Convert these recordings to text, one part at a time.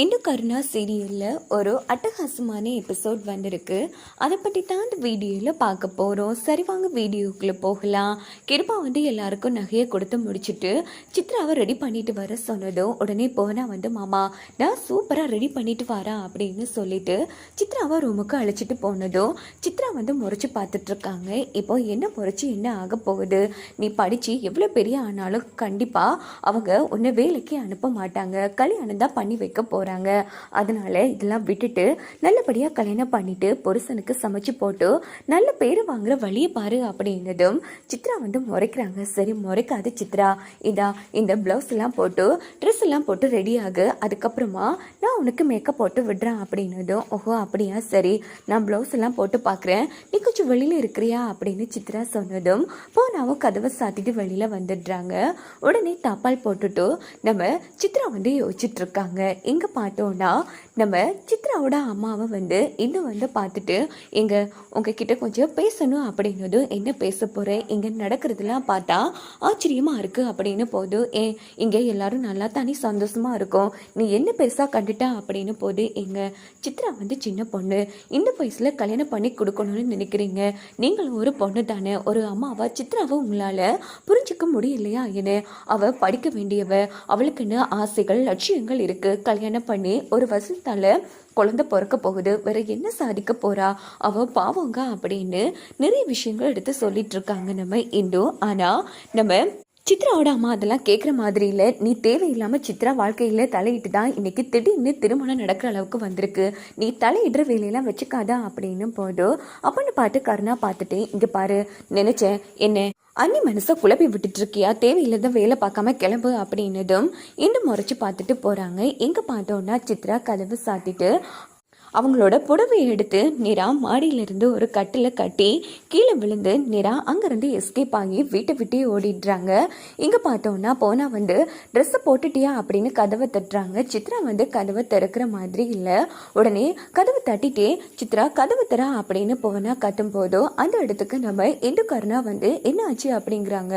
இன்னும் கருணா சீரியலில் ஒரு அட்டகாசமான எபிசோட் வந்திருக்கு. அதை பற்றி தான் அந்த வீடியோவில் பார்க்க போகிறோம் சரி வாங்க வீடியோக்குள்ளே போகலாம். கிருபா வந்து எல்லாருக்கும் நகையை கொடுத்து முடிச்சுட்டு சித்ராவை ரெடி பண்ணிட்டு வர சொன்னதும் உடனே போனா வந்து மாமா நான் சூப்பராக ரெடி பண்ணிட்டு வரேன் அப்படின்னு சொல்லிட்டு சித்ராவை ரூமுக்கு அழைச்சிட்டு போனதும் சித்ரா வந்து முறைச்சி பார்த்துட்ருக்காங்க இப்போ என்ன முறைச்சி என்ன ஆக போகுது? நீ படித்து எவ்வளோ பெரிய ஆனாலும் கண்டிப்பாக அவங்க உன்னை வேலைக்கு அனுப்ப மாட்டாங்க. கல்யாணம் தான் பண்ணி வைக்க போகிறாங்க அதனால இதெல்லாம் விட்டுட்டு நல்லபடியாக கல்யாணம் பண்ணிட்டு புருஷனுக்கு சமைச்சு போட்டு நல்ல பேர் வாங்குற வழியை பாரு அப்படின்னதும் சித்ரா வந்து முறைக்கிறாங்க. சரி முறைக்காது சித்ரா. இதா இந்த ப்ளவுஸ் எல்லாம் போட்டு ட்ரெஸ் எல்லாம் போட்டு ரெடி ஆகு. அதுக்கப்புறமா நான் உனக்கு மேக்கப் போட்டு விடுறேன் அப்படின்னதும் ஓஹோ அப்படியா? சரி நான் ப்ளவுஸ் எல்லாம் போட்டு பார்க்குறேன் நீ கொஞ்சம் வெளியில் இருக்கிறியா? அப்படின்னு சித்ரா சொன்னதும் போனாவும் கதவை சாத்திட்டு வெளியில் வந்துடுறாங்க. உடனே தாப்பால் போட்டுட்டு நம்ம சித்ரா வந்து யோசிச்சுட்டு இருக்காங்க. எங்கே பார்த்தோன்னா நம்ம சித்ராவோட அம்மாவை வந்து இன்னும் வந்து பார்த்துட்டு எங்கள் உங்ககிட்ட கொஞ்சம் பேசணும் அப்படின்னதும் என்ன பேச போகிறேன் இங்கே நடக்கிறதுலாம் பார்த்தா ஆச்சரியமாக இருக்குது அப்படின்னு போது ஏ இங்கே எல்லாரும் நல்லா தானே சந்தோஷமாக இருக்கும். நீ என்ன பெருசாக கண்டுட்டா? அப்படின்னு போது எங்கள் சித்ரா வந்து சின்ன பொண்ணு. இந்த வயசில் கல்யாணம் பண்ணி கொடுக்கணும்னு நினைக்கிறீங்க. நீங்களும் ஒரு பொண்ணு தானே. ஒரு அம்மாவை? சித்ராவை உங்களால் புரிஞ்சிக்க முடியலையா? என்ன அவள் படிக்க வேண்டியவ. அவளுக்குன்னு ஆசைகள் லட்சியங்கள் இருக்குது கல்யாணம் பண்ணி ஒரு வருஷத்தால குழந்தை பிறக்க போகுது. வேற என்ன சாதிக்க போறா? அவ பாவங்க அப்படின்னு நிறைய விஷயங்கள் எடுத்து சொல்லிட்டு இருக்காங்க நம்ம இந்து. ஆனா நம்ம சித்ராவோட அம்மா அதெல்லாம் கேட்குற மாதிரி இல்லை. நீ தேவையில்லாமல் சித்ரா வாழ்க்கையில் தலையிட்டு தான் இன்னைக்கு திடீர்னு திருமணம் நடக்கிற அளவுக்கு வந்திருக்கு. நீ தலையிடுற வேலையெல்லாம் வச்சுக்காதா அப்படின்னு போதும் அப்படின்னு பாட்டு கருணா பார்த்துட்டு இங்கே பாரு நினைச்சேன் என்ன அன்னி மனசை குழப்பி விட்டுட்டு இருக்கியா தேவையில்லாத வேலை பார்க்காம கிளம்பு அப்படின்னதும் இன்னும் முறைச்சி பார்த்துட்டு போகிறாங்க எங்கே பார்த்தோன்னா சித்ரா கதவு சாத்திட்டு அவங்களோட புடவையை எடுத்து நிரா மாடியிலிருந்து ஒரு கட்டில் கட்டி கீழே விழுந்து நிரா அங்கேருந்து எஸ்கேப் ஆகி வீட்டை விட்டே ஓடிடுறாங்க. இங்கே பார்த்தோன்னா போனால் வந்து ட்ரெஸ்ஸை போட்டுட்டியா அப்படின்னு கதவை தட்டுறாங்க. சித்ரா வந்து கதவை திறக்கிற மாதிரி இல்லை. உடனே கதவை தட்டிட்டே சித்ரா கதவை தர அப்படின்னு போனால் கத்தும் போதோ அந்த இடத்துக்கு நம்ம எண்டு கருணா வந்து என்ன ஆச்சு? அப்படிங்கிறாங்க.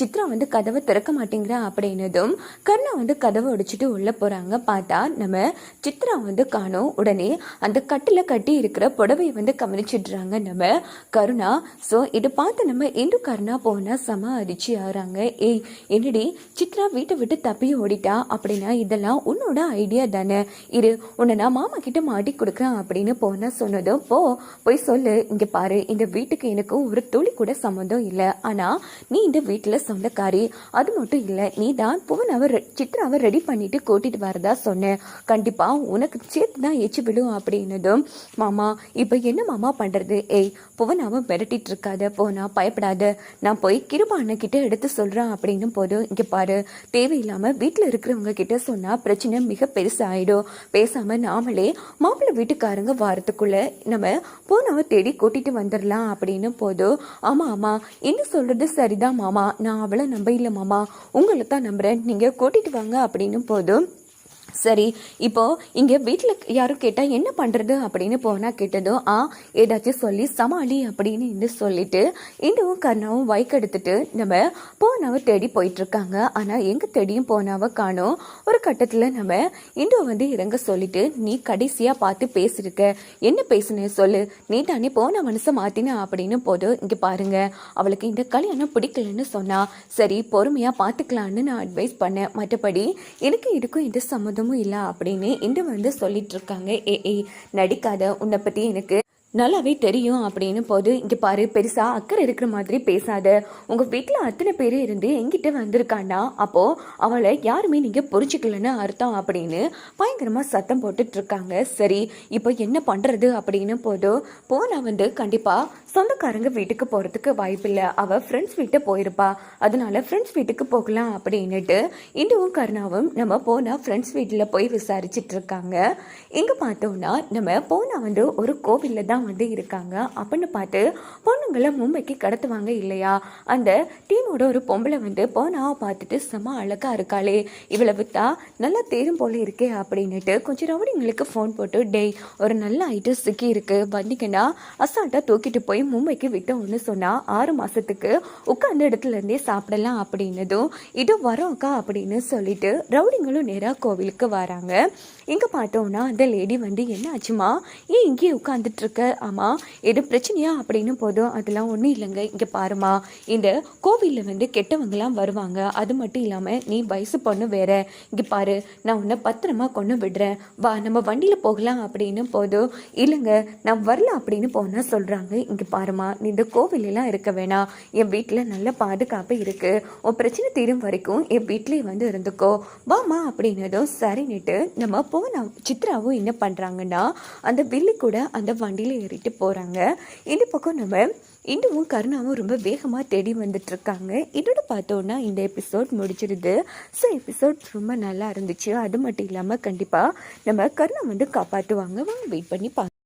சித்ரா வந்து கதவை திறக்க மாட்டேங்கிறா அப்படின்னதும் கருணா வந்து கதவை உடைச்சிட்டு உள்ளே போகிறாங்க பார்த்தா நம்ம சித்ரா வந்து காணும். உடனே அந்த கட்டில் கட்டி இருக்கிற புடவையை வந்து கவனிச்சிடுறாங்க நம்ம. கருணா ஸோ இதை பார்த்து நம்ம இந்து கருணா போனால் செம அரிச்சு ஆறாங்க ஏய் என்னடி சித்ரா வீட்டை விட்டு தப்பி ஓடிட்டா அப்படின்னா இதெல்லாம் உன்னோட ஐடியா தானே. இரு உன்னை நான் மாமா கிட்ட மாட்டி கொடுக்குறேன் அப்படின்னு போனா சொன்னதும் போ போய் சொல்லு இங்கே பாரு இந்த வீட்டுக்கு எனக்கும் ஒரு துளி கூட சம்மந்தம் இல்லை. ஆனால் நீ இந்த வீட்டில் சொந்தக்காரி அது மட்டும் இல்லை நீ தான் புவனாவை சித்ராவை ரெடி பண்ணிட்டு கூட்டிட்டு வரதா சொன்னேன் கண்டிப்பா உனக்கு சேர்த்து தான் எச்சு விடும் அப்படின்னதும் மாமா இப்போ என்ன மாமா பண்ணுறது ஏய் புவனாவை மிரட்டிட்டு இருக்காத போனா பயப்படாத. நான் போய் கிருபா அண்ணக்கிட்ட எடுத்து சொல்கிறேன் அப்படின்னு போதும் இங்கே பாரு தேவையில்லாமல் வீட்டில் இருக்கிறவங்க கிட்ட சொன்னால் பிரச்சனை மிக பெருசாகிடும் பேசாமல் நாமளே மாப்பிள்ளை வீட்டுக்காரங்க வாரத்துக்குள்ளே நம்ம போனாவை தேடி கூட்டிகிட்டு வந்துடலாம் அப்படின்னு போதும் ஆமாம் ஆமா என்ன சொல்கிறது சரிதான் மாமா. நான் அவளை நம்ப இல்லை மாமா. உங்களை தான் நம்புகிறேன் நீங்கள் கூட்டிகிட்டு வாங்க அப்படின்னு போதும் சரி இப்போது இங்கே வீட்டில் யாரும் கேட்டால் என்ன பண்ணுறது அப்படின்னு போனால் கேட்டதும் ஆ ஏதாச்சும் சொல்லி சமாளி அப்படின்னு இந்து சொல்லிட்டு இன்னும் கர்ணாவும் வைக் எடுத்துட்டு நம்ம போனாவை தேடி போயிட்டுருக்காங்க. ஆனால் எங்கே தேடியும் போனாவை காணும். ஒரு கட்டத்தில் நம்ம இந்துவை வந்து இறங்க சொல்லிட்டு நீ கடைசியாக பார்த்து பேசியிருக்க என்ன பேசுனே சொல்லு. நீ தானே போன மனசை மாற்றின அப்படின்னு போதும் இங்கே பாருங்க. அவளுக்கு இந்த கல்யாணம் பிடிக்கலன்னு சொன்னா சரி பொறுமையாக பார்த்துக்கலான்னு நான் அட்வைஸ் பண்ணேன். மற்றபடி எனக்கு இருக்கும் இந்த சம்மந்தம் சம்மந்தமும் இல்லை அப்படின்னு இன்று வந்து சொல்லிட்டு இருக்காங்க. ஏ ஏய் நடிக்காத உன்னை பற்றி எனக்கு நல்லாவே தெரியும் அப்படின்னு போது இங்கே பாரு பெருசாக அக்கறை இருக்கிற மாதிரி பேசாத. உங்கள் வீட்டில் அத்தனை பேர் இருந்து எங்கிட்ட வந்திருக்காண்டா? அப்போது அவளை யாருமே நீங்கள் புரிஞ்சுக்கலன்னு அர்த்தம் அப்படின்னு பயங்கரமாக சத்தம் போட்டுட்டு இருக்காங்க. சரி இப்போ என்ன பண்ணுறது அப்படின்னு போதும் போனால் வந்து கண்டிப்பாக சொந்தக்காரங்க வீட்டுக்கு போகிறதுக்கு வாய்ப்பில்லை. அவள் ஃப்ரெண்ட்ஸ் வீட்டை போயிருப்பா. அதனால ஃப்ரெண்ட்ஸ் வீட்டுக்கு போகலாம் அப்படின்னுட்டு இந்துவும் கருணாவும் நம்ம போனால் ஃப்ரெண்ட்ஸ் வீட்டில் போய் விசாரிச்சுட்டு இருக்காங்க. இங்கே பார்த்தோம்னா நம்ம போனா வந்து ஒரு கோவிலில் தான் வந்து இருக்காங்க. அப்படின்னு பார்த்து பொண்ணுங்களை மும்பைக்கு கடத்துவாங்க இல்லையா? அந்த டீமோட ஒரு பொம்பளை வந்து போனாவை பார்த்துட்டு செம அழகாக இருக்காளே. இவளை வித்தா நல்லா தேரும் போல இருக்கே அப்படின்னுட்டு கொஞ்சம் ரவுடிங்களுக்கு ஃபோன் போட்டு டேய் ஒரு நல்ல ஐட்டம் சிக்கி இருக்குது வந்தீங்கன்னா அசால்ட்டாக தூக்கிட்டு போய் மும்பைக்கு விட்டோம்னு சொன்னால் ஆறு மாதத்துக்கு உட்காந்த இடத்துலேருந்தே சாப்பிடலாம் அப்படின்னதும் இது வரோம்க்கா அப்படின்னு சொல்லிட்டு ரவுடிங்களும் நேராக கோவிலுக்கு வராங்க. இங்கே பார்த்தோம்னா அந்த லேடி வந்து என்ன ஆச்சுமா ஏன் இங்கேயே உட்காந்துட்டுருக்க ஆமாம் எது பிரச்சனையா? அப்படின்னு போதும் அதெல்லாம் ஒன்றும் இல்லைங்க. இங்கே பாருமா இந்த கோவிலில் வந்து கெட்டவங்கலாம் வருவாங்க. அது மட்டும் இல்லாமல் நீ வயசு பொண்ணு வேற. இங்கே பாரு நான் உன்னை பத்திரமா கொண்டு விடுறேன். வா நம்ம வண்டியில் போகலாம். அப்படின்னு போதும் இல்லைங்க நான் வரல அப்படின்னு போனால் சொல்கிறாங்க இங்கே பாருமா நீ இந்த கோவிலெல்லாம் இருக்க வேணாம். என் வீட்டில் நல்ல பாதுகாப்பு இருக்குது உன் பிரச்சனை தீரும் வரைக்கும் என் வீட்டிலே வந்து இருந்துக்கோ. வாமா அப்படின்னதும் சரின்னுட்டு நம்ம போன சித்ராவும் என்ன பண்ணுறாங்கன்னா அந்த வில்லு கூட அந்த வண்டியில் ஏறிட்டு போகிறாங்க இந்த பக்கம் நம்ம இன்னும் கருணாவும் ரொம்ப வேகமாக தேடி வந்துட்டுருக்காங்க இதோட பார்த்தோன்னா இந்த எபிசோட் முடிச்சிருது ஸோ எபிசோட் ரொம்ப நல்லா இருந்துச்சு. அது மட்டும் இல்லாமல் கண்டிப்பாக நம்ம கருணா வந்து காப்பாற்றுவாங்க வாங்க வெயிட் பண்ணி பார்க்க